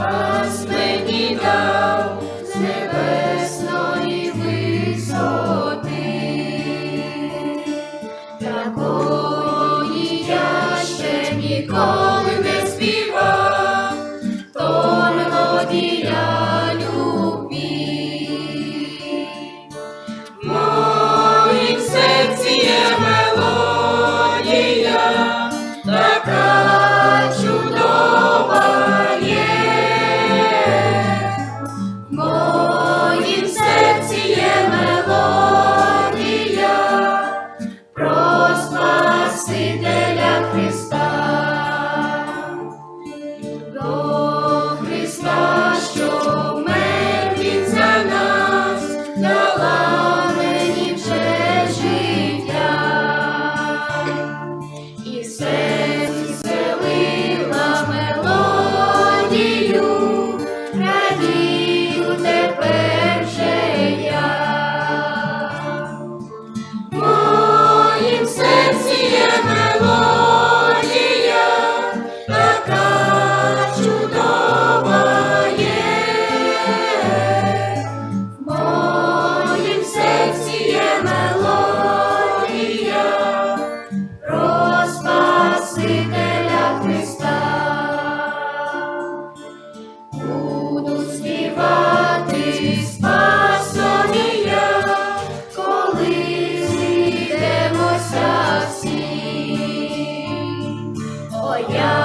Fast Спасителя Христа. yeah.